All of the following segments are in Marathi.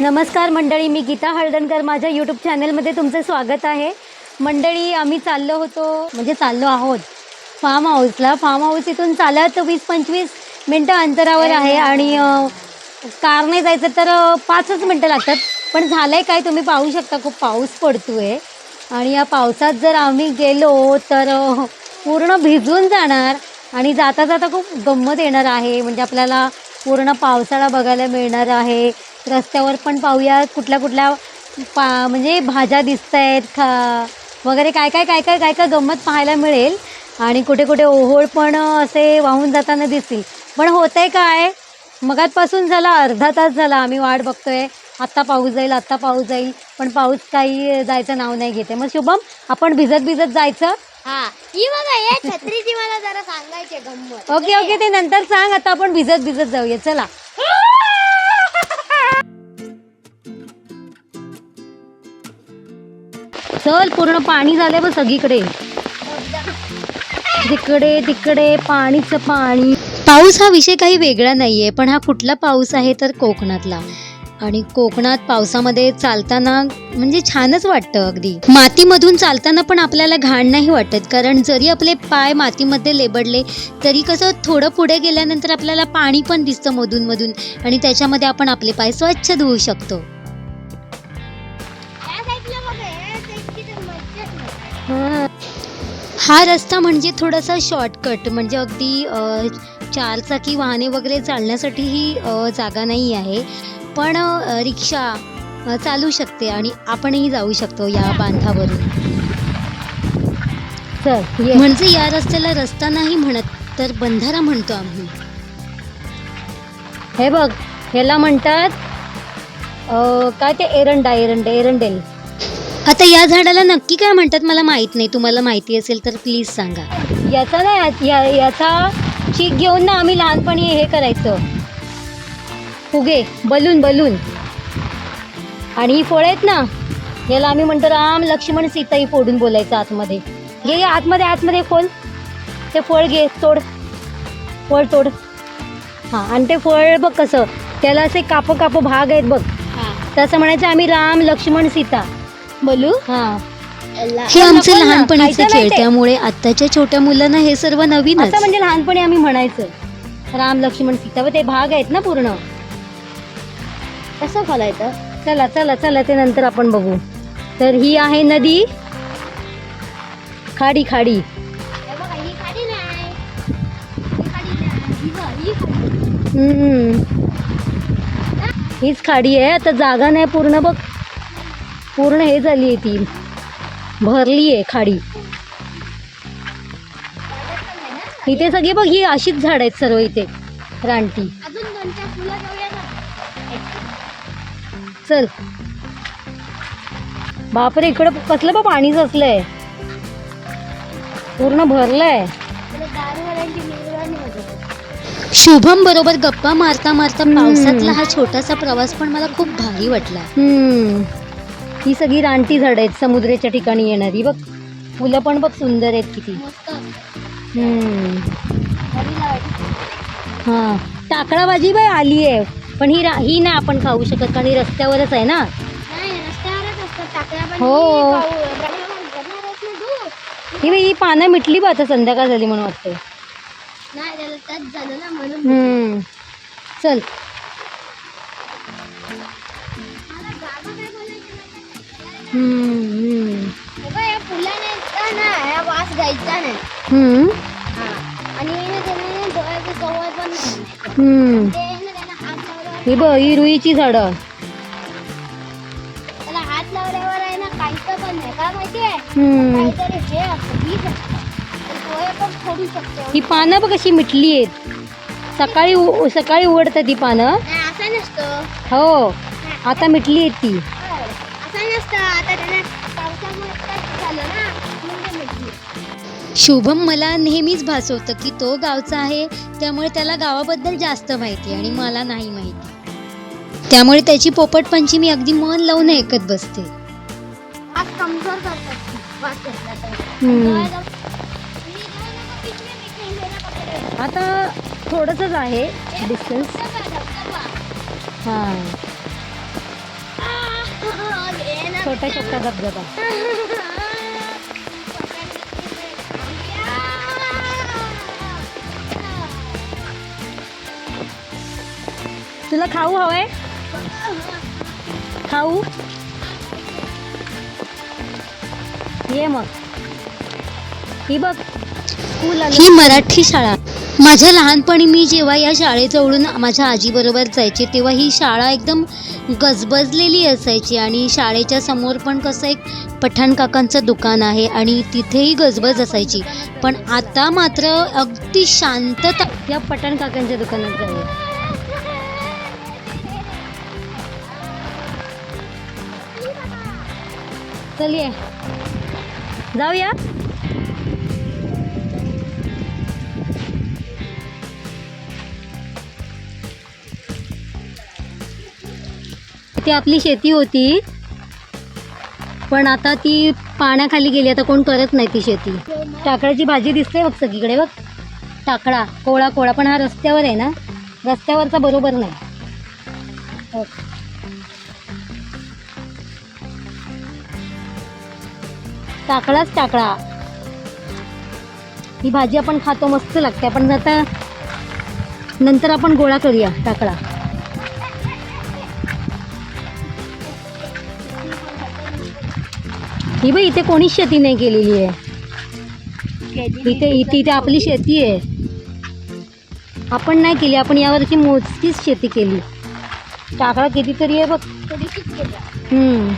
नमस्कार मंडळी मी गीता हळदणकर. माझ्या यूट्यूब चॅनलमध्ये तुमचं स्वागत आहे. मंडळी आम्ही चाललो होतो म्हणजे चाललो आहोत. फार्म हाऊसला फार्म हाऊस इथून चालत वीस पंचवीस मिनटं अंतरावर आहे आणि कारने जायचं तर पाचच मिनटं लागतात. पण झालं आहे काय तुम्ही पाहू शकता खूप पाऊस पडतो आहे आणि या पावसात जर आम्ही गेलो तर पूर्ण भिजून जाणार आणि जाता जाता खूप गंमत येणार आहे. म्हणजे आपल्याला पूर्ण पावसाळा बघायला मिळणार आहे. रस्त्यावर पण पाहूया कुठल्या कुठल्या पा म्हणजे भाज्या दिसत आहेत खा वगैरे काय काय काय काय काय काय गंमत पाहायला मिळेल. आणि कुठे कुठे ओहोळ पण असे वाहून जाताना दिसतील. पण होतंय काय? मगातपासून झाला अर्धा तास झाला आम्ही वाट बघतोय. आत्ता पाऊस जाईल आत्ता पाऊस जाईल. पण पाऊस काही जायचं नाव नाही घेते. मग शुभम आपण भिजत भिजत जायचं? हा. ही बघा या छत्रीची मला जरा सांगायची गंमत. ओके ओके ते नंतर सांग. आता आपण भिजत भिजत जाऊया. चला. चल पूर्ण पाणी झालंय बघ सगळीकडे. तिकडे तिकडे पाणीच पाणी. पाऊस हा विषय काही वेगळा नाहीये पण हा कुठला पाऊस आहे तर कोकणातला. आणि कोकणात पावसामध्ये चालताना म्हणजे छानच वाटतं अगदी. मातीमधून चालताना पण आपल्याला घाण नाही वाटत कारण जरी आपले पाय मातीमध्ये लेबडले तरी कसं थोडं पुढे गेल्यानंतर आपल्याला पाणी पण दिसतं मधून मधून आणि त्याच्यामध्ये आपण आपले पाय स्वच्छ धुवू शकतो. हा. रस्ता म्हणजे थोडासा शॉर्टकट म्हणजे अगदी चारचाकी वाहने वगैरे चालण्यासाठी ही जागा नाही आहे. पण रिक्षा चालू शकते आणि आपणही जाऊ शकतो या बांधावरून. म्हणजे या रस्त्याला रस्ता नाही म्हणत तर बंधारा म्हणतो आम्ही. हे बघ ह्याला म्हणतात काय ते एरंडा एरंडे एरंडेल. आता या झाडाला नक्की काय म्हणतात मला माहीत नाही. तुम्हाला माहिती असेल तर प्लीज सांगा. याचा ना या- या याचा चीक घेऊन ना आम्ही लहानपणी हे करायचं. फुगे बलून बलून. आणि ही फळं आहेत ना याला आम्ही म्हणतो राम लक्ष्मण सीता ही फोडून बोलायचं आतमध्ये. घे घे आतमध्ये आतमध्ये खोल. ते फळ घे तोड. फळ तोड. हां आणि ते फळ बघ कसं त्याला असे काप काप भाग आहेत बघ. हा. तसं म्हणायचं आम्ही राम लक्ष्मण सीता. बोलू? हां. हे आमचे लहानपणीचे खेळ ते. त्यामुळे आत्ताच्या छोट्या मुलांना हे सर्व नवीनच. असं म्हणजे लहानपणी आम्ही म्हणायचं. राम लक्ष्मण सीता व ते भाग आहेत ना पूर्ण. कसं खोलायचं चला चला चला ते नंतर आपण बघू. तर ही आहे नदी. खाडी खाडी. हम्म. हीच खाडी आहे. आता जागा नाही पूर्ण बघ. पूर्ण हे झाली आहे ती. भरली आहे खाडी. इथे सगळी बघ ही अशीच झाड आहेत सर्व इथे. रानटी. चल. बापरे इकडं कसलं बा पाणी असलंय. पूर्ण भरलंय. शुभम बरोबर गप्पा मारता मारता पावसातला हा छोटासा प्रवास पण मला खूप भारी वाटला. ही सगळी रानटी झाड आहेत समुद्राच्या ठिकाणी येणारी. बघ फुलं पण बघ सुंदर आहेत किती. हा. टाकळा भाजी बाई आली आहे. पण ही रा ही नाही आपण खाऊ शकत कारण रस्त्यावरच आहे ना. हो. ही बाई ही पानं मिटली बा आता संध्याकाळ झाली म्हणून वाटते. चल. फुलाने वास घ्यायचा नाही. हा. आणि ही बघ ही रुईची झाडं. त्याला हात लावल्यावर आहे ना काहीच पण नाही. का माहितीये हम्म. काहीतरी हे ही पानं बघ कशी मिटली आहेत. सकाळी सकाळी उघडतात ती पानं. नाही असं नसतं. हो. आता मिटली आहेत ती. शुभम मला नेहमीच भासवतं की तो गावचा आहे त्यामुळे त्याला गावाबद्दल जास्त माहिती आणि मला नाही माहिती त्यामुळे त्याची पोपटपंची मी अगदी मन लावून ऐकत बसते. आता थोडंसंच आहे हे डिस्टन्स. हां छोटा छोटा धबधबा तुला खाऊ हवंय? खाऊ? ये मग. ही बघ. स्कूल ही मराठी शाळा. माझ्या लहानपणी मी जेव्हा या शाळेजवळून माझ्या आजीबरोबर जायचे तेव्हा ही शाळा एकदम गजबजलेली असायची आणि शाळेच्या समोर पण कसं एक पठाण काकांचं दुकान आहे आणि तिथेही गजबज असायची. पण आता मात्र अगदी शांतता या पठाण काकांच्या दुकानात जाऊया. चल जाऊया. ती आपली शेती होती पण आता ती पाण्याखाली गेली आता कोण करत नाही ती शेती. टाकळाची भाजी दिसते बघ सगळीकडे बघ. टाकळा कोळा कोळा पण हा रस्त्यावर आहे ना? रस्त्यावरचा बरोबर नाही. टाकळाच टाकळा. ही भाजी आपण खातो मस्त लागते. आपण आता नंतर आपण गोळा करूया टाकळा. ही बाई इथे कोणीच शेती नाही केलेली आहे. इथे इथे इथे आपली शेती आहे. आपण नाही केली आपण यावर्षी मोजकीच शेती केली. टाकळा कितीतरी आहे बघ. हम्म.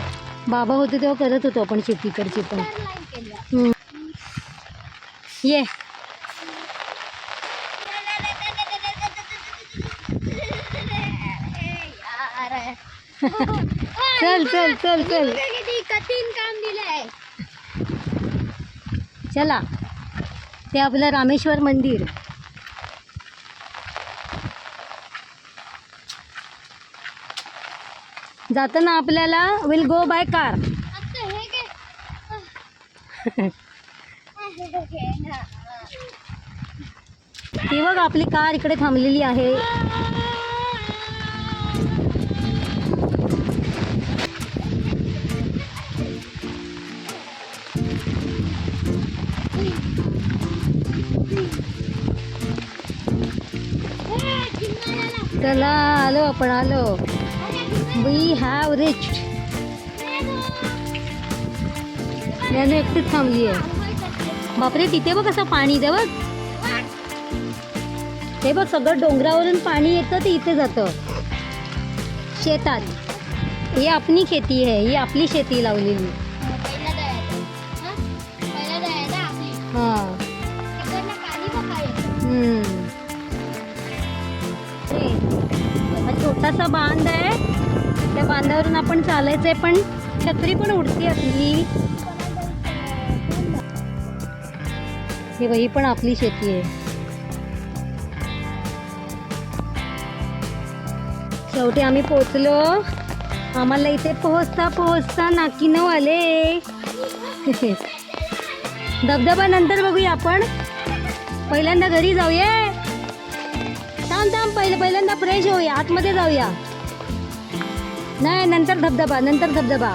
बाबा होते तेव्हा करत होतो आपण शेतीकडची पण. ये. चल चल चल चल. कठीण काम दिलंय चला. ते आपलं रामेश्वर मंदिर. जाताना आपल्याला विल गो बाय कार ती बघ आपली कार इकडे थांबलेली आहे. चला आलो आपण आलो. वी हॅव रिच याने एकटीच थांबली आहे बापरे तिथे बघ कसं पाणी दे बघ. बघ सगळं डोंगरावरून पाणी येतं ते इथे जातं. शेतात. ही आपली खेती आहे ही आपली शेती लावलेली हां. छोटासा बांध आहे. त्या बांधावरून आपण चालायचंय पण छत्री पण उडती आपली. हे वही पण आपली शेती आहे. शेवटी आम्ही पोचलो. आम्हाला इथे पोहोचता पोहोचता नाकीनं आले. धबधबा नंतर बघूया आपण. पहिल्यांदा घरी जाऊया. थांब थांब पहिलं पहिल्यांदा फ्रेश होऊया. आतमध्ये जाऊया. नाही नंतर धबधबा नंतर धबधबा.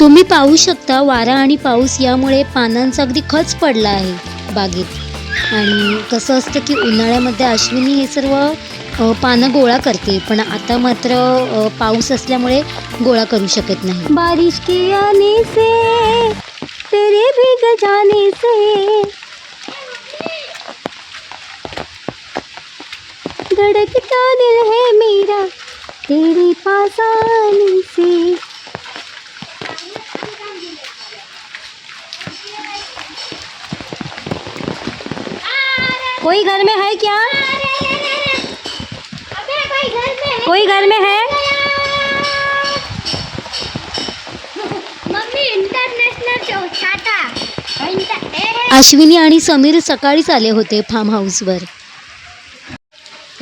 तुम्ही पाहू शकता वारा आणि पाऊस यामुळे पानांचा अगदी खच पडला आहे बागेत. आणि कसं असतं की उन्हाळ्यामध्ये अश्विनी हे सर्व पानं गोळा करते पण आता मात्र पाऊस असल्यामुळे गोळा करू शकत नाही. बारिश के आने से तेरे भीग जाने से. धड़कता दिल है मेरा तेरे पास आने से। कोई घर में है क्या? कोई घर में है? कोई घर में है मम्मी इंटरनॅशनल शो टाटा इंटर ए अश्विनी आणि समीर सकाळीच आले होते फार्म हाऊसवर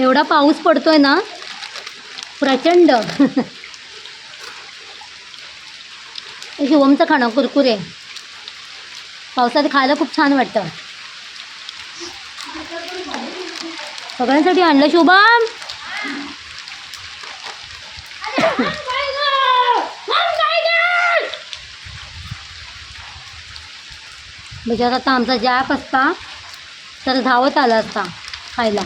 एवढा पाऊस पडतोय ना? प्रचंड. शिवमचं खाणं कुरकुरे. पावसात खायला खूप छान वाटतं. सगळ्यांसाठी आणलं शुभम. म्हणजे आता आमचा जॅप असता तर धावत आला असता खायला.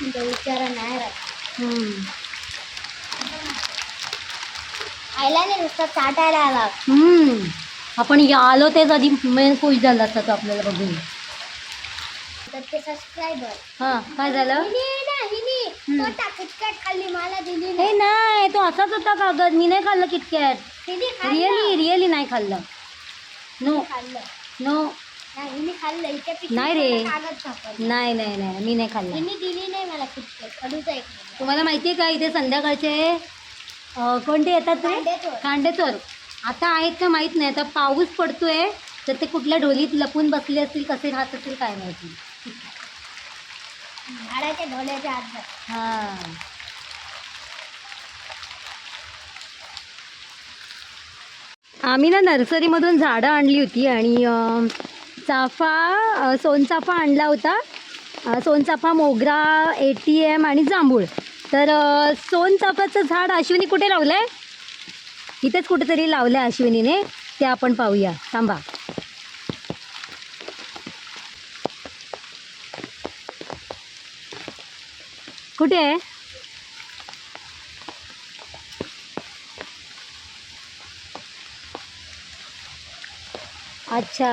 विचारा नाही खायला नाही नुसतं चाटायला आला हम्म. आपण या- आलो तेच आधी मेन खुश झाला असता तो आपल्याला बघून. तर ते सबस्क्रायबर हां काय झालं? हिने ना हिने. हम्म. स्वतः किटकॅट खाल्ली मला दिली हे नाही नाही तो असाच होता कागद मी नाही खाल्लं किटकॅट. हिने खाल्लं. रिअली रिअली नाही खाल्लं. नो खाल्लं. नो नाही हिने खाल्लं. हिच्या पिशवीत नाही रे. मला कागद सापडला. नाही नाही नाही. मी नाही खाल्लं. हिने दिली नाही मला किटकॅट. एक. तुम्हाला माहिती आहे का इथे संध्याकाळचे कोणते येतात कांदेचोर. कांडेचोर. आता आहेत का माहीत नाही. आता पाऊस पडतोय. तर ते कुठल्या ढोलीत लपून बसले असतील कसे राहत असतील काय माहिती झाडाच्या ढोल्याच्या आत जात. हां. आम्ही ना नर्सरीमधून झाडं आणली होती आणि चाफा सोनचाफा आणला होता. सोनचाफा मोगरा ए टी एम आणि जांभूळ. तर अं, सोनचाफाचं झाड अश्विनी कुठे लावलं आहे इथेच कुठेतरी लावलं आहे अश्विनीने. ते आपण पाहूया. थांबा. कुठे आहे? अच्छा.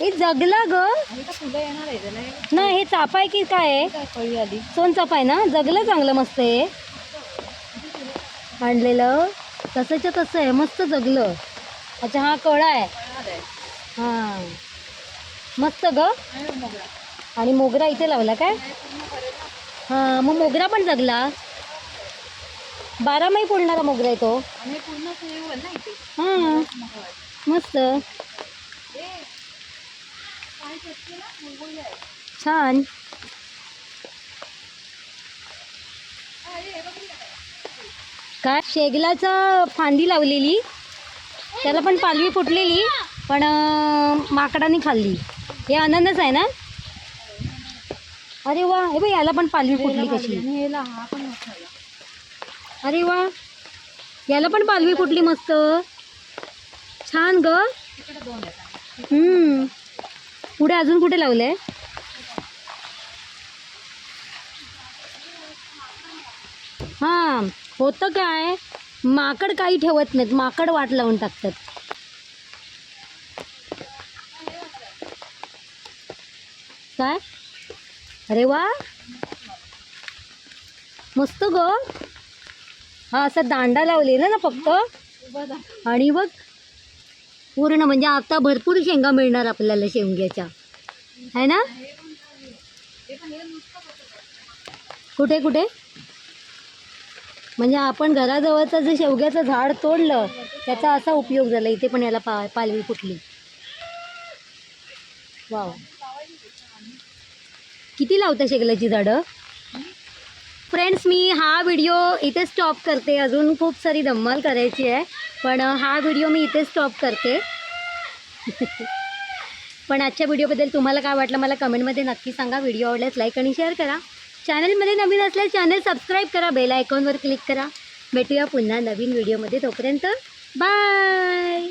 हे जगलं ग. नाही. हे चाफा आहे की काय आहे? सोन चाफा आहे ना? जगलं चांगलं मस्त आहे. आणलेलं. तसंच्या तसं आहे. मस्त जगलं. अच्छा हा कळा आहे. हां. मस्त ग. आणि मोगरा इथे लावला काय? हां मग मोगरा पण जगला. बारामाही फुलणारा मोगरा आहे तो. हां. मस्त. छान. काय शेगलाचा फांदी लावलेली. त्याला पण पालवी फुटलेली पण माकडाने खाल्ली. हे अननस आहे ना? अरे वा हे बघ याला पण पालवी फुटली कशी. अरे वा याला पण पालवी फुटली मस्त. छान ग. हम्म. पुढे अजून कुठे लावलंय हां होतं काय? माकड काही ठेवत नाहीत माकड वाट लावून टाकतात. काय? अरे वा! मस्त ग. हा असा दांडा लावलेला ना फक्त? आणि बघ पूर्ण म्हणजे आता भरपूर शेंगा मिळणार आपल्याला शेवग्याच्या. आहे ना? कुठे कुठे? म्हणजे आपण घराजवळचं जे शेवग्याचं झाड तोडलं त्याचा असा उपयोग झाला. इथे पण याला पा पालवी फुटली. वाव. किती लावता शेगल्याची झाडं? फ्रेंड्स मी हा व्हिडिओ इथे स्टॉप करते. अजून खूप सारी धम्माल करायची आहे. पण हा व्हिडिओ मी इथे स्टॉप करते. पण आजच्या व्हिडिओबद्दल तुम्हाला काय वाटलं मला कमेंटमध्ये नक्की सांगा. व्हिडिओ आवडल्यास लाईक आणि शेअर करा. चॅनलमध्ये नवीन असल्यास चॅनल सबस्क्राईब करा. बेल आयकॉनवर क्लिक करा. भेटूया पुन्हा नवीन व्हिडिओमध्ये तोपर्यंत बाय